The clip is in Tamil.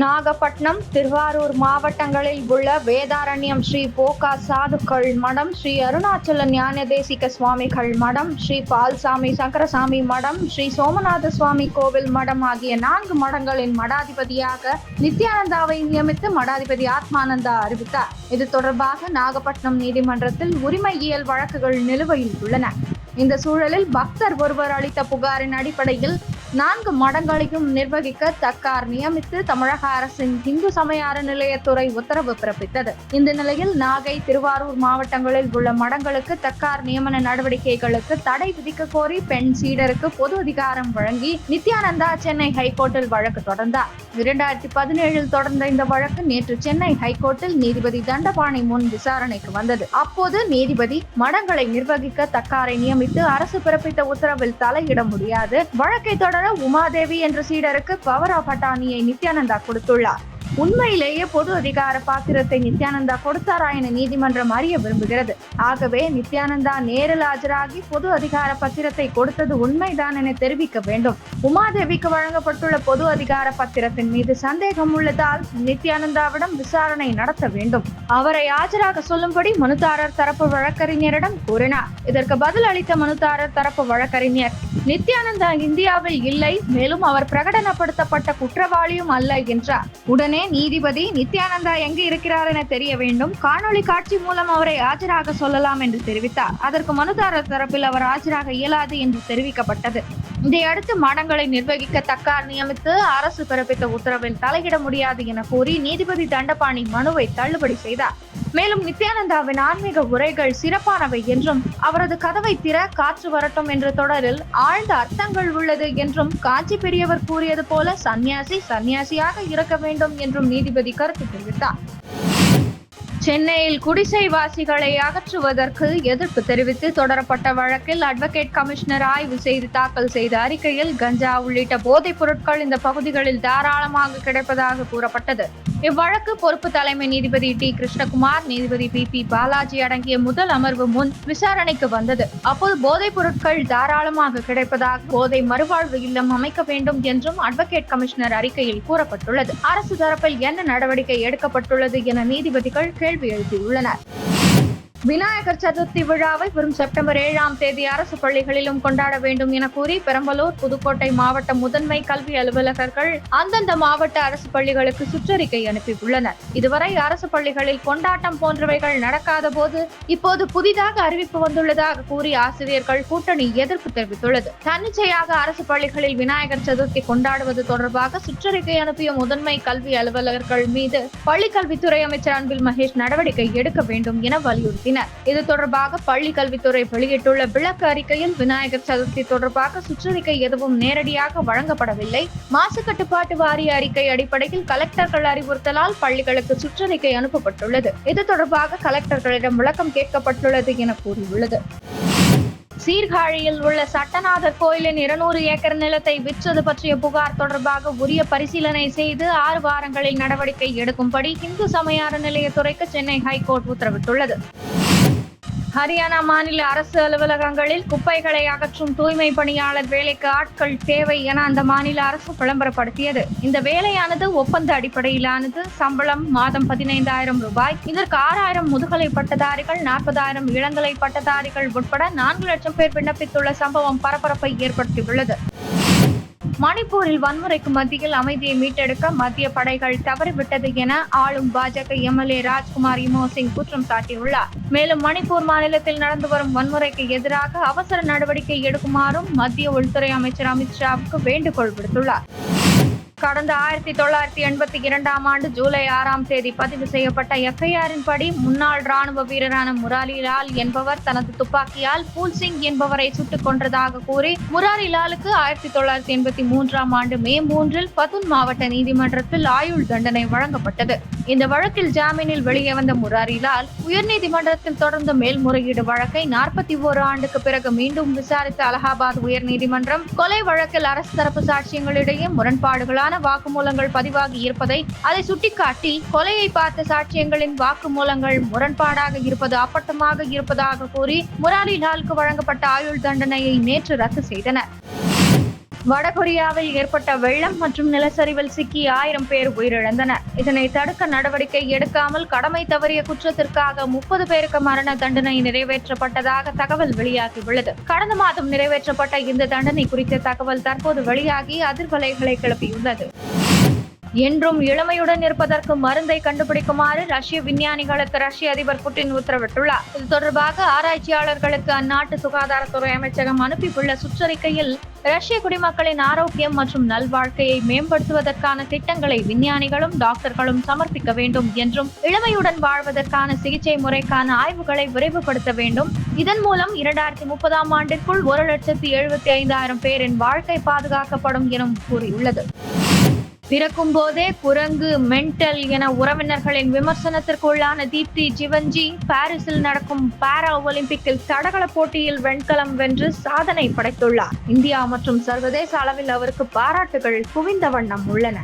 நாகப்பட்டினம் திருவாரூர் மாவட்டங்களில் உள்ள வேதாரண்யம் ஸ்ரீ போகா சாதுக்கள் மடம் ஸ்ரீ அருணாச்சல ஞான தேசிக சுவாமிகள் மடம் ஸ்ரீ பால்சாமி சங்கரசாமி மடம் ஸ்ரீ சோமநாத சுவாமி கோவில் மடம் ஆகிய நான்கு மடங்களின் மடாதிபதியாக நித்யானந்தாவை நியமித்து மடாதிபதி ஆத்மானந்தா அறிவித்தார். இது தொடர்பாக நாகப்பட்டினம் நீதிமன்றத்தில் உரிமையியல் வழக்குகள் நிலுவையில் உள்ளன. இந்த சூழலில் பக்தர் ஒருவர் அளித்த புகாரின் அடிப்படையில் நான்கு மடங்களையும் நிர்வகிக்க தக்கார் நியமித்து தமிழக அரசின் இந்து சமய அறநிலையத்துறை உத்தரவு பிறப்பித்தது. இந்த நிலையில் நாகை திருவாரூர் மாவட்டங்களில் உள்ள மடங்களுக்கு தக்கார் நியமன நடவடிக்கைகளுக்கு தடை விதிக்க கோரி பெண் சீடருக்கு பொது அதிகாரம் வழங்கி நித்யானந்தா சென்னை ஹைகோர்ட்டில் வழக்கு தொடர்ந்தார். இரண்டாயிரத்தி பதினேழில் தொடர்ந்த இந்த வழக்கு நேற்று சென்னை ஹைகோர்ட்டில் நீதிபதி தண்டபாணி முன் விசாரணைக்கு வந்தது. அப்போது நீதிபதி மடங்களை நிர்வகிக்க தக்காரை நியமித்து அரசு பிறப்பித்த உத்தரவில் தலையிட முடியாது. வழக்கை தொடர் உமாதேவி என்ற சீடருக்கு பவர் ஆஃப் அட்டானியை நித்யானந்தா கொடுத்துள்ளார். உண்மையிலேயே பொது அதிகார பாத்திரத்தை நித்யானந்தா கொடுத்தாரா என நீதிமன்றம் அறிய விரும்புகிறது. ஆகவே நித்யானந்தா நேரில் ஆஜராகி பொது அதிகார பத்திரத்தை கொடுத்தது உண்மைதான் என தெரிவிக்க வேண்டும். உமாதேவிக்கு வழங்கப்பட்டுள்ள பொது அதிகார பத்திரத்தின் மீது சந்தேகம் உள்ளதால் நித்யானந்தாவிடம் விசாரணை நடத்த வேண்டும். அவரை ஆஜராக சொல்லும்படி மனுதாரர் தரப்பு வழக்கறிஞரிடம் கூறினார். இதற்கு பதில் அளித்த மனுதாரர் தரப்பு வழக்கறிஞர் நித்யானந்தா இந்தியாவில் இல்லை மேலும் அவர் பிரகடனப்படுத்தப்பட்ட குற்றவாளியும் அல்ல என்றார். உடனே நீதிபதி நித்யானந்தா எங்கு இருக்கிறார் என தெரிய வேண்டும். காணொளி காட்சி மூலம் அவரை ஆஜராக சொல்லலாம் என்று தெரிவித்தார். அதற்கு மனுதாரர் தரப்பில் அவர் ஆஜராக இயலாது என்று தெரிவிக்கப்பட்டது. இதையடுத்து மடங்களை நிர்வகிக்க தக்கார் நியமித்து அரசு பிறப்பித்த உத்தரவில் தலையிட முடியாது என கூறி நீதிபதி தண்டபாணி மனுவை தள்ளுபடி செய்தார். மேலும் நித்யானந்தாவின் ஆன்மீக உரைகள் சிறப்பானவை என்றும் அவரது கதவை திற காற்று வரட்டும் என்ற தொடரில் ஆழ்ந்த அர்த்தங்கள் உள்ளது என்றும் காஞ்சி பெரியவர் கூறியது போல சந்நியாசி சன்னியாசியாக இருக்க வேண்டும் என்றும் நீதிபதி கருத்து தெரிவித்தார். சென்னையில் குடிசைவாசிகளை அகற்றுவதற்கு எதிர்ப்பு தெரிவித்து தொடரப்பட்ட வழக்கில் அட்வொகேட் கமிஷனர் ஆய்வு செய்து தாக்கல் செய்த அறிக்கையில் கஞ்சா உள்ளிட்ட போதைப் பொருட்கள் இந்த பகுதிகளில் தாராளமாக கிடைப்பதாக கூறப்பட்டது. இவ்வழக்கு பொறுப்பு தலைமை நீதிபதி டி. கிருஷ்ணகுமார் நீதிபதி பி. பி. பாலாஜி அடங்கிய முதல் அமர்வு முன் விசாரணைக்கு வந்தது. அப்போது போதைப் பொருட்கள் தாராளமாக கிடைப்பதாக போதை மறுவாழ்வு இல்லம் அமைக்க வேண்டும் என்றும் அட்வொகேட் கமிஷனர் அறிக்கையில் கூறப்பட்டுள்ளது. அரசு தரப்பில் என்ன நடவடிக்கை எடுக்கப்பட்டுள்ளது என நீதிபதிகள் கேள்வி எழுப்பியுள்ளனர். விநாயகர் சதுர்த்தி விழாவை வரும் செப்டம்பர் ஏழாம் தேதி அரசு பள்ளிகளிலும் கொண்டாட வேண்டும் என கூறி பெரம்பலூர் புதுக்கோட்டை மாவட்ட முதன்மை கல்வி அலுவலகர்கள் அந்தந்த மாவட்ட அரசு பள்ளிகளுக்கு சுற்றறிக்கை அனுப்பியுள்ளனர். இதுவரை அரசு பள்ளிகளில் கொண்டாட்டம் போன்றவைகள் நடக்காத போது இப்போது புதிதாக அறிவிப்பு வந்துள்ளதாக கூறி ஆசிரியர்கள் கூட்டணி எதிர்ப்பு தெரிவித்துள்ளது. தன்னிச்சையாக அரசு பள்ளிகளில் விநாயகர் சதுர்த்தி கொண்டாடுவது தொடர்பாக சுற்றறிக்கை அனுப்பிய முதன்மை கல்வி அலுவலர்கள் மீது பள்ளிக்கல்வித்துறை அமைச்சர் அன்பில் மகேஷ் நடவடிக்கை எடுக்க வேண்டும் என வலியுறுத்தி நடத்தினர். இது தொடர்பாக பள்ளி கல்வித்துறை வெளியிட்டுள்ள விளக்க அறிக்கையில் விநாயகர் சதுர்த்தி தொடர்பாக சுற்றறிக்கை எதுவும் நேரடியாக வழங்கப்படவில்லை. மாசு கட்டுப்பாட்டு வாரிய அறிக்கை அடிப்படையில் கலெக்டர்கள் அறிவுறுத்தலால் பள்ளிகளுக்கு சுற்றறிக்கை அனுப்பப்பட்டுள்ளது. இது தொடர்பாக கலெக்டர்களிடம் விளக்கம் கேட்கப்பட்டுள்ளது என கூறியுள்ளது. சீர்காழியில் உள்ள சட்டநாதர் கோயிலின் இருநூறு ஏக்கர் நிலத்தை விற்றது பற்றிய புகார் தொடர்பாக உரிய பரிசீலனை செய்து ஆறு வாரங்களில் நடவடிக்கை எடுக்கும்படி இந்து சமய அறநிலையத்துறைக்கு சென்னை ஹைகோர்ட் உத்தரவிட்டுள்ளது. ஹரியானா மாநில அரசு அலுவலகங்களில் குப்பைகளை அகற்றும் தூய்மை பணியாளர் வேலைக்கு ஆட்கள் தேவை என அந்த மாநில அரசு விளம்பரப்படுத்தியது. இந்த வேலையானது ஒப்பந்த அடிப்படையிலானது. சம்பளம் மாதம் பதினைந்தாயிரம் ரூபாய். இதற்கு ஆறாயிரம் முதுகலை பட்டதாரிகள் நாற்பதாயிரம் இளங்கலை பட்டதாரிகள் உட்பட நான்கு லட்சம் பேர் விண்ணப்பித்துள்ள சம்பவம் பரபரப்பை ஏற்படுத்தியுள்ளது. மணிப்பூரில் வன்முறைக்கு மத்தியில் அமைதியை மீட்டெடுக்க மத்திய படைகள் தவறிவிட்டது என ஆளும் பாஜக எம்எல்ஏ ராஜ்குமார் இமோ சிங் குற்றம் சாட்டியுள்ளார். மேலும் மணிப்பூர் மாநிலத்தில் நடந்து வரும் வன்முறைக்கு எதிராக அவசர நடவடிக்கை எடுக்குமாறும் மத்திய உள்துறை அமைச்சர் அமித்ஷாவுக்கு வேண்டுகோள் விடுத்துள்ளார். கடந்த ஆயிரத்தி தொள்ளாயிரத்தி எண்பத்தி இரண்டாம் ஆண்டு ஜூலை ஆறாம் தேதி பதிவு செய்யப்பட்ட எஃப்ஐஆரின் படி முன்னாள் ராணுவ வீரரான முராரிலால் என்பவர் தனது துப்பாக்கியால் பூல் சிங் என்பவரை சுட்டுக் கொன்றதாக கூறி முராரிலாலுக்கு ஆயிரத்தி தொள்ளாயிரத்தி எண்பத்தி மூன்றாம் ஆண்டு மே மூன்றில் பதுன் மாவட்ட நீதிமன்றத்தில் ஆயுள் தண்டனை வழங்கப்பட்டது. இந்த வழக்கில் ஜாமீனில் வெளியே வந்த முராரிலால் உயர்நீதிமன்றத்தில் தொடர்ந்த மேல்முறையீடு வழக்கை நாற்பத்தி ஓரு ஆண்டுக்கு பிறகு மீண்டும் விசாரித்த அலகாபாத் உயர்நீதிமன்றம் கொலை வழக்கில் அரசு தரப்பு சாட்சியங்களிடையே முரண்பாடுகளான வாக்குமூலங்கள் பதிவாகி இருப்பதை அதை சுட்டிக்காட்டி கொலையை பார்த்த சாட்சியங்களின் வாக்குமூலங்கள் முரண்பாடாக இருப்பது அப்பட்டமாக இருப்பதாக கூறி முராரிலாலுக்கு வழங்கப்பட்ட ஆயுள் தண்டனையை நேற்று ரத்து செய்தனர். வடகொரியாவில் ஏற்பட்ட வெள்ளம் மற்றும் நிலச்சரிவில் சிக்கி ஆயிரம் பேர் உயிரிழந்தனர். இதனை தடுக்க நடவடிக்கை எடுக்காமல் கடமை தவறிய குற்றத்திற்காக முப்பது பேருக்கு மரண தண்டனை நிறைவேற்றப்பட்டதாக தகவல் வெளியாகியுள்ளது. கடந்த மாதம் நிறைவேற்றப்பட்ட இந்த தண்டனை குறித்த தகவல் தற்போது வெளியாகி அதிர்வலைகளை கிளப்பியுள்ளது. என்றும் இளமையுடன் இருப்பதற்கு மருந்தை கண்டுபிடிக்குமாறு ரஷ்ய விஞ்ஞானிகளுக்கு ரஷ்ய அதிபர் புட்டின் உத்தரவிட்டுள்ளார். இது தொடர்பாக ஆராய்ச்சியாளர்களுக்கு அந்நாட்டு சுகாதாரத்துறை அமைச்சகம் அனுப்பியுள்ள சுற்றறிக்கையில் ரஷ்ய குடிமக்களின் ஆரோக்கியம் மற்றும் நல்வாழ்க்கையை மேம்படுத்துவதற்கான திட்டங்களை விஞ்ஞானிகளும் டாக்டர்களும் சமர்ப்பிக்க வேண்டும் என்றும் இளமையுடன் வாழ்வதற்கான சிகிச்சை முறைக்கான ஆய்வுகளை விரைவுபடுத்த வேண்டும். இதன் மூலம் இரண்டாயிரத்தி முப்பதாம் ஆண்டிற்குள் ஒரு லட்சத்தி எழுபத்தி ஐந்தாயிரம் பேரின் வாழ்க்கை பாதுகாக்கப்படும் எனும் கூறியுள்ளது. பிறக்கும் போதே குரங்கு மென்டல் என உறவினர்களின் விமர்சனத்திற்குள்ளான தீப்தி ஜிவன்ஜி பாரிஸில் நடக்கும் பாரா ஒலிம்பிக்கில் தடகள போட்டியில் வெண்கலம் வென்று சாதனை படைத்துள்ளார். இந்தியா மற்றும் சர்வதேச அளவில் அவருக்கு பாராட்டுகள் குவிந்த வண்ணம் உள்ளன.